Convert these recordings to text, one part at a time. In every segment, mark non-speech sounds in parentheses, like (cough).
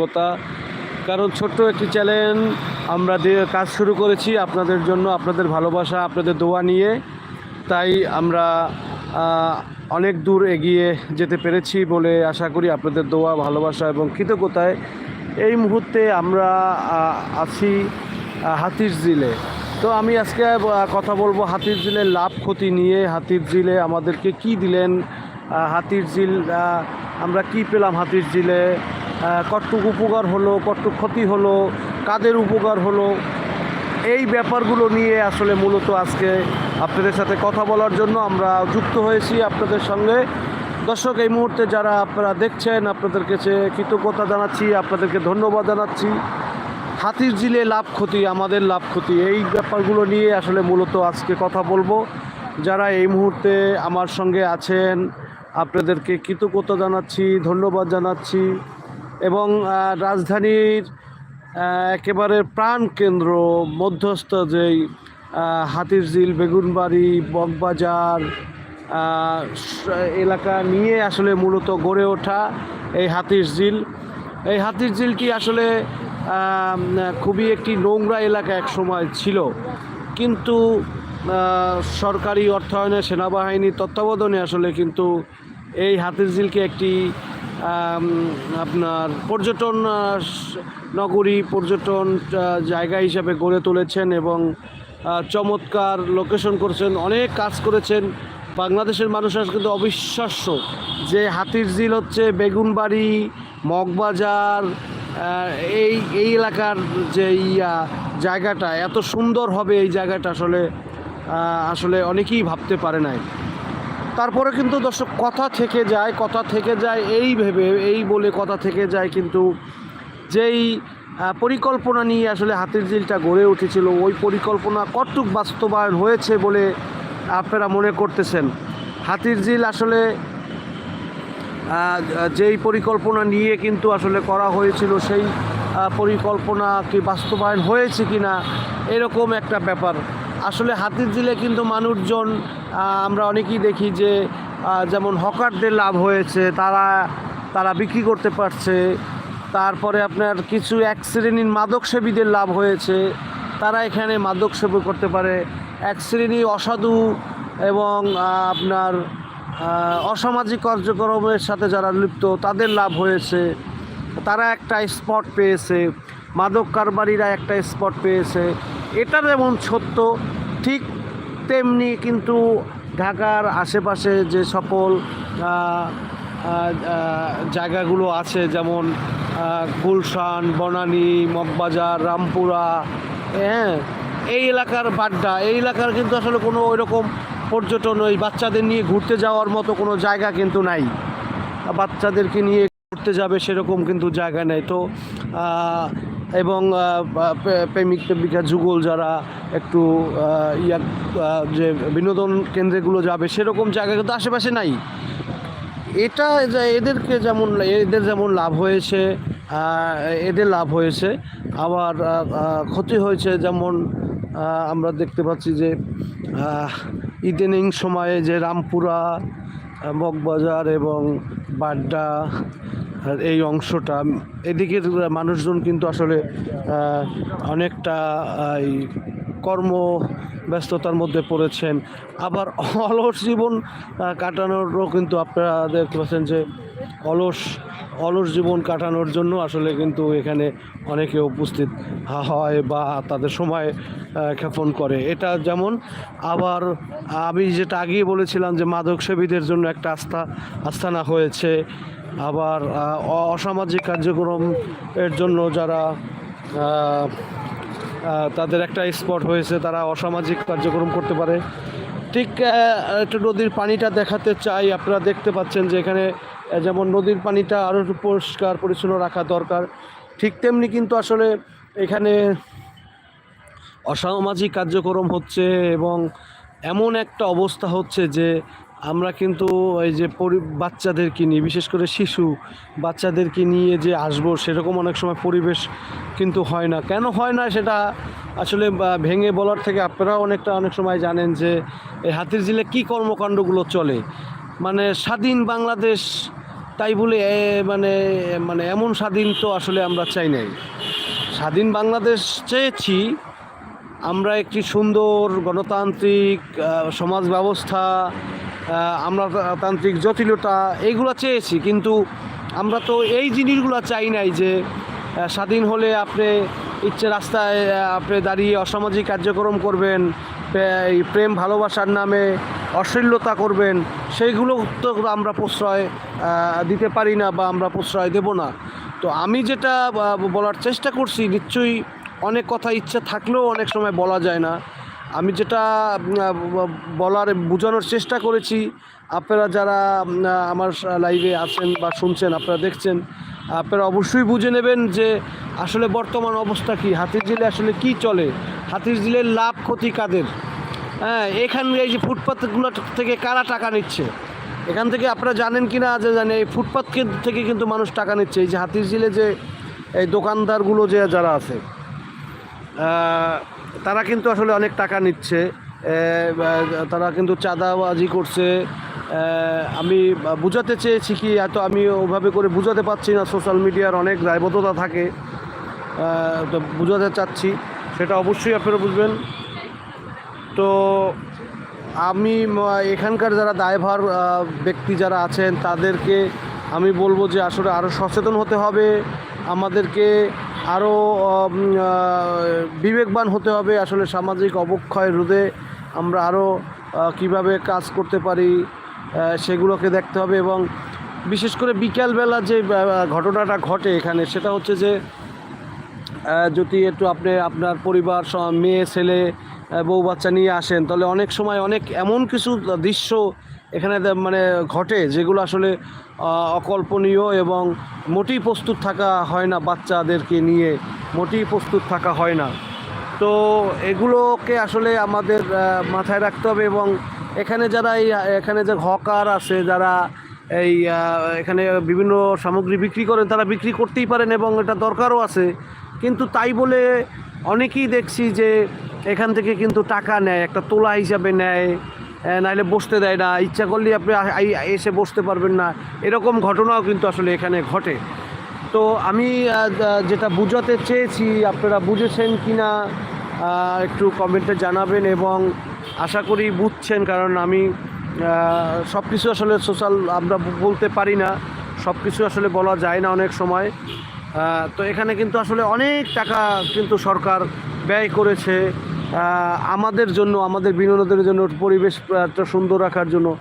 কথা কারণ ছোট্ট একটি চ্যানেল আমরা কাজ শুরু করেছি আপনাদের জন্য, আপনাদের ভালোবাসা, আপনাদের দোয়া নিয়ে। তাই আমরা অনেক দূর এগিয়ে যেতে পেরেছি বলে আশা করি আপনাদের দোয়া, ভালোবাসা এবং কৃতজ্ঞতায়। এই মুহূর্তে আমরা আছি হাতির জিলে তো আমি আজকে কথা বলব হাতির জিলের লাভ ক্ষতি নিয়ে। হাতির জিলে আমাদেরকে কি দিলেন? হাতির জিল আমরা কি পেলাম হাতির জিলে আহ, কতটুকু উপকার হলো কতটুকু ক্ষতি হলো কাদের উপকার হলো এই ব্যাপারগুলো নিয়ে আসলে মূলত আজকে আপনাদের সাথে কথা বলার জন্য আমরা যুক্ত হয়েছি আপনাদের সঙ্গে। দর্শক এই মুহূর্তে যারা আপনারা দেখছেন আপনাদের কাছে কৃতজ্ঞতা জানাচ্ছি আপনাদেরকে ধন্যবাদ জানাচ্ছি। হাতির জিলে লাভ ক্ষতি আমাদের লাভ ক্ষতি এই ব্যাপারগুলো নিয়ে আসলে মূলত আজকে কথা বলব। যারা এই মুহূর্তে আমার সঙ্গে আছেন আপনাদেরকে কৃতজ্ঞতা জানাচ্ছি ধন্যবাদ জানাচ্ছি। এবং রাজধানীর একেবারে প্রাণ কেন্দ্র মধ্যস্থ যেই আহ, হাতির ঝিল বেগুনবাড়ি বকবাজার এলাকা নিয়ে আসলে মূলত গড়ে ওঠা এই হাতির ঝিল এই হাতির ঝিলটি আসলে খুবই একটি নোংরা এলাকা এক সময় ছিল। কিন্তু সরকারি অর্থায়নে সেনাবাহিনীর তত্ত্বাবধানে আসলে কিন্তু এই হাতির ঝিলকে একটি আপনার পর্যটন নগরী, পর্যটন জায়গা হিসাবে গড়ে তুলেছেন এবং চমৎকার লোকেশন করেছেন, অনেক কাজ করেছেন। বাংলাদেশের মানুষ কিন্তু অবিশ্বাস্য যে হাতির ঝিল হচ্ছে বেগুনবাড়ি, মগবাজার এই এই এলাকার যে ইয়া জায়গাটা, এত সুন্দর হবে এই জায়গাটা আসলে আসলে অনেকেই ভাবতে পারে নাই। তারপরে কিন্তু দর্শক, কথা থেকে যায়, কথা থেকে যায় এই ভেবে, এই বলে কথা থেকে যায় কিন্তু যেই পরিকল্পনা নিয়ে আসলে হাতির জিলটা গড়ে উঠেছিল, ওই পরিকল্পনা কতটুক বাস্তবায়ন হয়েছে বলে আপনারা মনে করতেছেন? হাতির জিল আসলে যেই পরিকল্পনা নিয়ে কিন্তু আসলে করা হয়েছিল, সেই পরিকল্পনা কি বাস্তবায়ন হয়েছে কি না এরকম একটা ব্যাপার। আসলে হাতির ঝিলে কিন্তু মানুষজন আমরা অনেকেই দেখি যে যেমন হকারদের লাভ হয়েছে, তারা তারা বিক্রি করতে পারছে। তারপরে আপনার কিছু এক শ্রেণির মাদক সেবীদের লাভ হয়েছে। তারা এখানে মাদক সেবী করতে পারে। এক শ্রেণি অসাধু এবং আপনার অসামাজিক কার্যক্রমের সাথে যারা লিপ্ত, তাদের লাভ হয়েছে। তারা একটা স্পট পেয়েছে। মাদক কারবারিরা একটা স্পট পেয়েছে। এটা যেমন সত্য, ঠিক তেমনি কিন্তু ঢাকার আশেপাশে যে সকল জায়গাগুলো আছে, যেমন গুলশান, বনানী, মগবাজার, রামপুরা হ্যাঁ এই এলাকার বাড্ডা, এই এলাকার কিন্তু আসলে কোনো ওইরকম পর্যটন, ওই বাচ্চাদের নিয়ে ঘুরতে যাওয়ার মতো কোনো জায়গা কিন্তু নাই। বাচ্চাদেরকে নিয়ে ঘুরতে যাবে সেরকম কিন্তু জায়গা নেই। তো এবং প্রেমিক প্রেমিকা যুগল যারা একটু ইয়া যে বিনোদন কেন্দ্রগুলো যাবে, সেরকম জায়গা কিন্তু আশেপাশে নাই। এটা যে- এদেরকে যেমন, এদের যেমন লাভ হয়েছে এদের লাভ হয়েছে। আবার ক্ষতি হয়েছে যেমন আমরা দেখতে পাচ্ছি যে ইদানিং সময়ে যে রামপুরা মগবাজার এবং বাড্ডা আর এই অংশটা এদিকের মানুষজন কিন্তু আসলে অনেকটা এই কর্ম ব্যস্ততার মধ্যে পড়েছেন। আবার অলস জীবন কাটানোরও কিন্তু আপনারা দেখতে পাচ্ছেন যে, অলস অলস জীবন কাটানোর জন্য আসলে কিন্তু এখানে অনেকে উপস্থিত হয় বা তাদের সময় ক্ষেপণ করে। এটা যেমন, আবার আমি যেটা আগেই বলেছিলাম যে মাদক সেবীদের জন্য একটা আস্থা, আস্থানা হয়েছে। আবার অসামাজিক কার্যক্রম এর জন্য যারা তাদের একটা স্পট হয়েছে, তারা অসামাজিক কার্যক্রম করতে পারে। ঠিক একটু নদীর পানিটা দেখাতে চাই, আপনারা দেখতে পাচ্ছেন যে এখানে যেমন নদীর পানিটা আরও একটু পরিষ্কার, পরিচ্ছন্ন রাখা দরকার। ঠিক তেমনি কিন্তু আসলে এখানে অসামাজিক কার্যক্রম হচ্ছে এবং এমন একটা অবস্থা হচ্ছে যে আমরা কিন্তু এই যে পরি, বাচ্চাদেরকে নিয়ে, বিশেষ করে শিশু বাচ্চাদেরকে নিয়ে যে আসব, সেরকম অনেক সময় পরিবেশ কিন্তু হয় না। কেন হয় না সেটা আসলে ভেঙে বলার থেকে আপনারাও অনেকটা, অনেক সময় জানেন যে এই হাতির জিলে কী কর্মকাণ্ডগুলো চলে। মানে স্বাধীন বাংলাদেশ, তাই বলে মানে মানে এমন স্বাধীন তো আসলে আমরা চাই নাই। স্বাধীন বাংলাদেশ চেয়েছি, আমরা একটি সুন্দর গণতান্ত্রিক সমাজ ব্যবস্থা আমলাতান্ত্রিক জটিলতা এইগুলো চেয়েছি, কিন্তু আমরা তো এই জিনিসগুলো চাই নাই যে স্বাধীন হলে আপনি ইচ্ছে রাস্তায় আপনি দাঁড়িয়ে অসামাজিক কার্যক্রম করবেন এই প্রেম ভালোবাসার নামে অশ্লীলতা করবেন, সেইগুলো তো আমরা প্রশ্রয় দিতে পারি না বা আমরা প্রশ্রয় দেব না। তো আমি যেটা বলার চেষ্টা করছি, নিশ্চয়ই অনেক কথা ইচ্ছা থাকলেও অনেক সময় বলা যায় না। আমি যেটা বলার, বোঝানোর চেষ্টা করেছি, আপনারা যারা আমার লাইভে আছেন বা শুনছেন, আপনারা দেখছেন, আপনারা অবশ্যই বুঝে নেবেন যে আসলে বর্তমান অবস্থা কি, হাতির জিলে আসলে কি চলে, হাতির জিলের লাভ ক্ষতি কাদের? হ্যাঁ এখান এই যে ফুটপাথগুলো থেকে কারা টাকা নিচ্ছে? এখান থেকে আপনারা জানেন কি না যে জানে, এই ফুটপাথ থেকে কিন্তু মানুষ টাকা নিচ্ছে, এই যে হাতির জিলে যে, এই দোকানদারগুলো যে যারা আছে তারা কিন্তু আসলে অনেক টাকা নিচ্ছে। তারা কিন্তু চাঁদাবাজি করছে। আমি বুঝাতে চেয়েছি কি, এত আমি ওভাবে করে বুঝাতে পারছি না, সোশ্যাল মিডিয়ার অনেক দায়বদ্ধতা থাকে। তো বুঝাতে চাচ্ছি, সেটা অবশ্যই আপনারা বুঝবেন। তো আমি এখানকার যারা দায়ভার ব্যক্তি যারা আছেন, তাদেরকে আমি বলব যে আসলে আরও সচেতন হতে হবে। আমাদেরকে আরও বিবেকবান হতে হবে আসলে সামাজিক অবক্ষয় রোধে আমরা আরও কীভাবে কাজ করতে পারি সেগুলোকে দেখতে হবে এবং বিশেষ করে বিকালবেলা যে ঘটনাটা ঘটে এখানে সেটা হচ্ছে যে যদি একটু আপনি আপনার পরিবার মেয়ে, ছেলে বউ, বাচ্চা নিয়ে আসেন, তাহলে অনেক সময় অনেক এমন কিছু দৃশ্য এখানে মানে ঘটে যেগুলো আসলে অকল্পনীয় এবং মোটেই প্রস্তুত থাকা হয় না বাচ্চাদেরকে নিয়ে, মোটেই প্রস্তুত থাকা হয় না। তো এগুলোকে আসলে আমাদের মাথায় রাখতে হবে এবং এখানে যারা এই, এখানে যে হকার আছে, যারা এই এখানে বিভিন্ন সামগ্রী বিক্রি করেন, তারা বিক্রি করতেই পারেন এবং এটা দরকারও আছে। কিন্তু তাই বলে অনেকেই দেখছি যে এখান থেকে কিন্তু টাকা নেয়, একটা তোলা হিসাবে নেয় নাহলে বসতে দেয় না। ইচ্ছা করলে আপনি এসে বসতে পারবেন না। এরকম ঘটনাও কিন্তু আসলে এখানে ঘটে। তো আমি যেটা বুঝাতে চেয়েছি, আপনারা বুঝেছেন কি না একটু কমেন্টে জানাবেন এবং আশা করি বুঝছেন, কারণ আমি সব কিছু আসলে সোশ্যাল আমরা বলতে পারি না। সব কিছু আসলে বলা যায় না অনেক সময়। তো এখানে কিন্তু আসলে অনেক টাকা কিন্তু সরকার ব্যয় করেছে। আমাদের জন্য, আমাদের বিনোদনের জন্য, পরিবেশ একটা সুন্দর রাখার জন্য।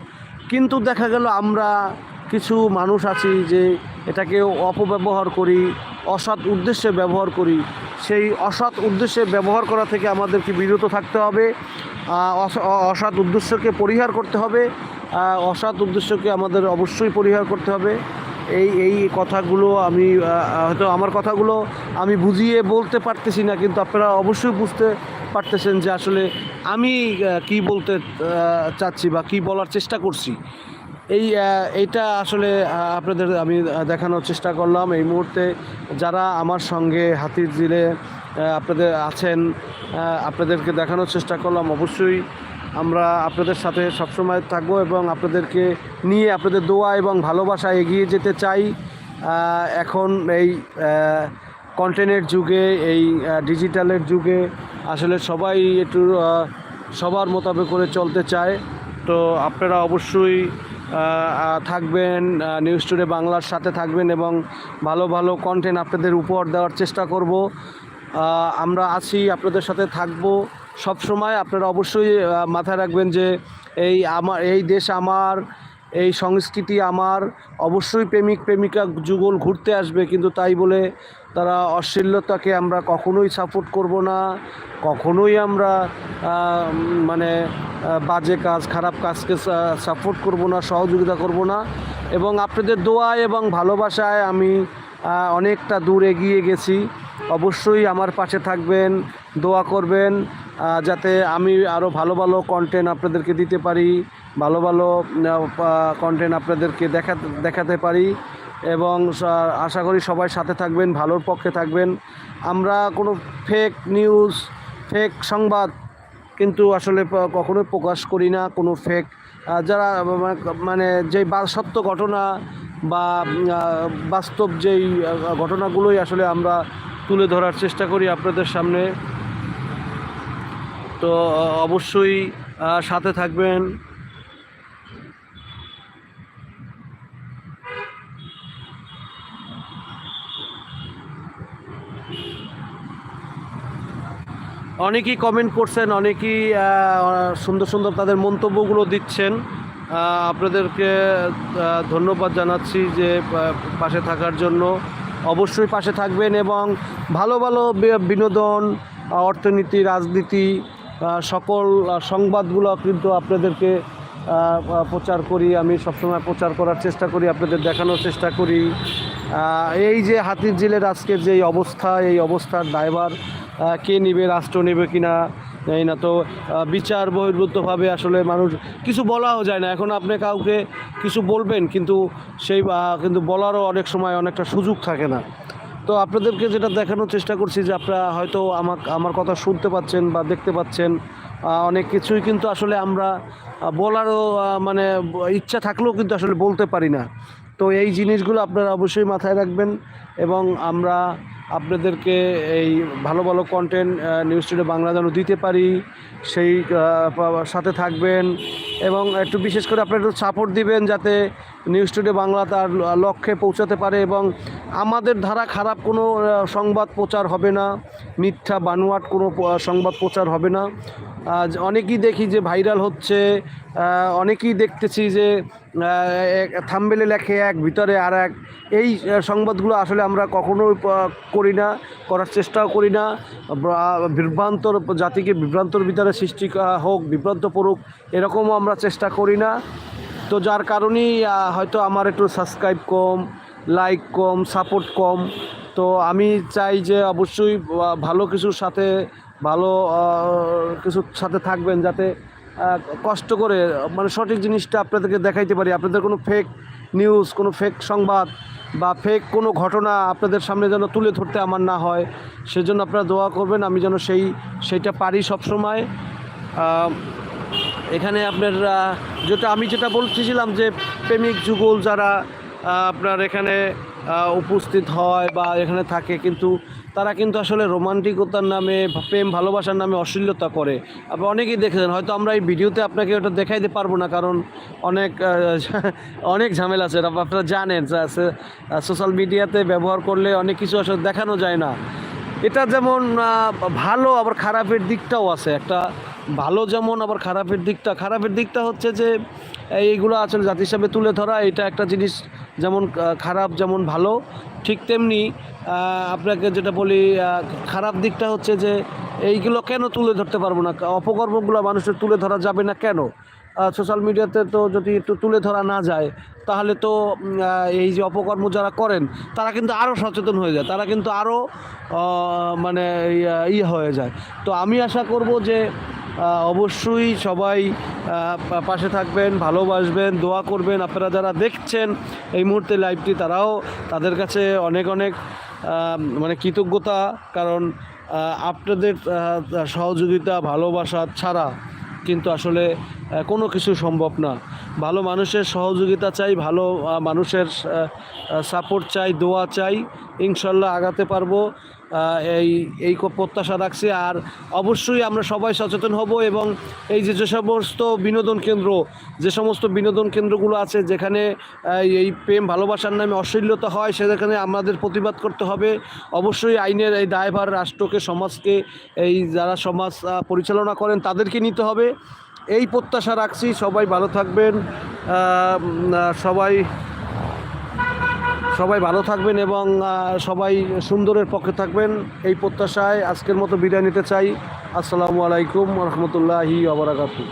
কিন্তু দেখা গেল আমরা কিছু মানুষ আছি যে এটাকে অপব্যবহার করি, অসৎ উদ্দেশ্যে ব্যবহার করি। সেই অসৎ উদ্দেশ্যে ব্যবহার করা থেকে আমাদেরকে বিরত থাকতে হবে অস- অসৎ উদ্দেশ্যকে পরিহার করতে হবে অসৎ উদ্দেশ্যকে আমাদের অবশ্যই পরিহার করতে হবে। এই এই কথাগুলো আমি হয়তো আমার কথাগুলো আমি বুঝিয়ে বলতে পারতেছি না, কিন্তু আপনারা অবশ্যই বুঝতে পারতেছেন যে আসলে আমি কি বলতে চাচ্ছি বা কি বলার চেষ্টা করছি। এই এইটা আসলে আপনাদের আমি দেখানোর চেষ্টা করলাম এই মুহূর্তে। যারা আমার সঙ্গে হাতির জিলে আপনাদের আছেন আপনাদেরকে দেখানোর চেষ্টা করলাম, অবশ্যই আমরা আপনাদের সাথে সবসময় থাকব এবং আপনাদেরকে নিয়ে আপনাদের দোয়া এবং ভালোবাসা এগিয়ে যেতে চাই। এখন এই কন্টেন্টের যুগে, এই ডিজিটালের যুগে আসলে সবাই একটু সবার মোতাবেক করে চলতে চায়। তো আপনারা অবশ্যই থাকবেন নিউজ টুডে বাংলার সাথে থাকবেন এবং ভালো ভালো কন্টেন্ট আপনাদের উপহার দেওয়ার চেষ্টা করব। আমরা আছি, আপনাদের সাথে থাকব। সব সময় আপনারা অবশ্যই মাথায় রাখবেন যে এই আমার, এই দেশ আমার, এই সংস্কৃতি আমার, অবশ্যই প্রেমিক, প্রেমিকা যুগল ঘুরতে আসবে, কিন্তু তাই বলে তারা অশ্লীলতাকে আমরা কখনোই সাপোর্ট করব না, কখনোই আমরা মানে বাজে কাজ, খারাপ কাজকে সাপোর্ট করব না, সহযোগিতা করব না। এবং আপনাদের দোয়া এবং ভালোবাসায় আমি অনেকটা দূর এগিয়ে গেছি। অবশ্যই আমার পাশে থাকবেন। দোয়া করবেন যাতে আমি আরও ভালো ভালো কন্টেন্ট আপনাদেরকে দিতে পারি, ভালো ভালো কন্টেন্ট আপনাদেরকে দেখা, দেখাতে পারি এবং আশা করি সবাই সাথে থাকবেন, ভালোর পক্ষে থাকবেন। আমরা কোনো ফেক নিউজ ফেক সংবাদ কিন্তু আসলে কখনোই প্রকাশ করি না, কোনো ফেক যারা মানে যে সত্য ঘটনা বা বাস্তব যেই ঘটনাগুলোই আসলে আমরা তুলে ধরার চেষ্টা করি আপনাদের সামনে। তো অবশ্যই সাথে থাকবেন। অনেকেই কমেন্ট করছেন, অনেকেই সুন্দর সুন্দর তাদের মন্তব্যগুলো দিচ্ছেন। আপনাদেরকে ধন্যবাদ জানাচ্ছি যে পাশে থাকার জন্য। অবশ্যই পাশে থাকবেন এবং ভালো ভালো বিনোদন, অর্থনীতি, রাজনীতি সকল সংবাদগুলো কিন্তু আপনাদেরকে প্রচার করি। আমি সবসময় প্রচার করার চেষ্টা করি, আপনাদের দেখানোর চেষ্টা করি। এই যে হাতির জেলের আজকের যে অবস্থা, এই অবস্থার ড্রাইভার কে নেবে, রাষ্ট্র নেবে কি না এই না তো বিচার বহির্ভূতভাবে আসলে মানুষ, কিছু বলাও যায় না। এখন আপনি কাউকে কিছু বলবেন, কিন্তু সেই কিন্তু বলারও অনেক সময় অনেকটা সুযোগ থাকে না। তো আপনাদেরকে যেটা দেখানোর চেষ্টা করছি যে আপনারা হয়তো আমার আমার কথা শুনতে পাচ্ছেন বা দেখতে পাচ্ছেন অনেক কিছুই কিন্তু আসলে আমরা বলারও মানে ইচ্ছা থাকলেও কিন্তু আসলে বলতে পারি না। তো এই জিনিসগুলো আপনারা অবশ্যই মাথায় রাখবেন এবং আমরা আপনাদেরকে এই ভালো ভালো কন্টেন্ট নিউজ টুডে বাংলা যেন দিতে পারি, সেই সাথে থাকবেন এবং একটু বিশেষ করে আপনারা একটু সাপোর্ট দিবেন যাতে নিউজ টুডে বাংলা তার লক্ষ্যে পৌঁছাতে পারে এবং আমাদের ধারা খারাপ, কোনো সংবাদ প্রচার হবে না। মিথ্যা, বানোয়াট কোনো সংবাদ প্রচার হবে না। অনেকেই দেখি যে ভাইরাল হচ্ছে অনেকেই দেখতেছি যে থাম্বেলে লেখে এক, ভিতরে আর এক। এই সংবাদগুলো আসলে আমরা কখনোই করি না, করার চেষ্টাও করি না। বিভ্রান্তর জাতিকে বিভ্রান্তর ভিতরে সৃষ্টি হোক, বিভ্রান্ত পড়ুক, এরকমও আমরা চেষ্টা করি না। তো যার কারণেই হয়তো আমার একটু সাবস্ক্রাইব কম লাইক কম সাপোর্ট কম। তো আমি চাই যে অবশ্যই ভালো কিছুর সাথে, ভালো কিছুর সাথে থাকবেন যাতে কষ্ট করে মানে সঠিক জিনিসটা আপনাদেরকে দেখাইতে পারি। আপনাদের কোনো ফেক নিউজ কোনো ফেক সংবাদ বা ফেক কোনো ঘটনা আপনাদের সামনে যেন তুলে ধরতে আমার না হয়, সেজন্য আপনারা দোয়া করবেন। আমি যেন সেই সেইটা পারি সবসময়। এখানে আপনার যেটা আমি যেটা বলতেছিলাম যে প্রেমিক যুগল যারা আপনার এখানে উপস্থিত হয় বা এখানে থাকে, কিন্তু তারা কিন্তু আসলে রোমান্টিকতার নামে, প্রেম, ভালোবাসার নামে অশ্লীলতা করে। আপনি অনেকেই দেখেছেন, হয়তো আমরা এই ভিডিওতে আপনাকে ওটা দেখাইতে পারব না, কারণ অনেক (laughs) অনেক ঝামেলা আছে। আপ- আপনারা জানেন সোশ্যাল মিডিয়াতে ব্যবহার করলে অনেক কিছু আসলে দেখানো যায় না। এটা যেমন ভালো, আবার খারাপের দিকটাও আছে। একটা ভালো যেমন, আবার খারাপের দিকটা। খারাপের দিকটা হচ্ছে যে, এইগুলো আসলে জাতি হিসাবে তুলে ধরা, এটা একটা জিনিস যেমন খারাপ যেমন ভালো, ঠিক তেমনি আপনাকে যেটা বলি খারাপ দিকটা হচ্ছে যে, এইগুলো কেন তুলে ধরতে পারব না? অপকর্মগুলো মানুষের তুলে ধরা যাবে না কেন? সোশ্যাল মিডিয়াতে তো যদি একটু তুলে ধরা না যায়, তাহলে তো এই যে অপকর্ম যারা করেন, তারা কিন্তু আরও সচেতন হয়ে যায়, তারা কিন্তু আরও মানে ইয়ে হয়ে যায়। তো আমি আশা করব যে অবশ্যই সবাই পাশে থাকবেন, ভালোবাসবেন, দোয়া করবেন। আপনারা যারা দেখছেন এই মুহূর্তে লাইভটি তারাও তাদের কাছে অনেক অনেক মানে কৃতজ্ঞতা। কারণ আপনাদের সহযোগিতা, ভালোবাসা ছাড়া কিন্তু আসলে কোনো কিছু সম্ভব না। ভালো মানুষের সহযোগিতা চাই, ভালো মানুষের সাপোর্ট চাই, দোয়া চাই। ইনশাল্লাহ আগাতে পারব। এই এই প্রত্যাশা রাখছি। আর অবশ্যই আমরা সবাই সচেতন হব এবং এই যে যে সমস্ত বিনোদন কেন্দ্র, যে সমস্ত বিনোদন কেন্দ্রগুলো আছে, যেখানে এই প্রেম ভালোবাসার নামে অশ্লীলতা হয়, সেখানে আমাদের প্রতিবাদ করতে হবে। অবশ্যই আইনের এই দায়ভার রাষ্ট্রকে, সমাজকে, এই যারা সমাজ পরিচালনা করেন তাদেরকে নিতে হবে। এই প্রত্যাশা রাখছি। সবাই ভালো থাকবেন। সবাই সবাই ভালো থাকবেন এবং সবাই সুন্দরের পক্ষে থাকবেন। এই প্রত্যাশায় আজকের মতো বিদায় নিতে চাই। আসসালামু আলাইকুম রহমতুল্লাহি আবরাকাতু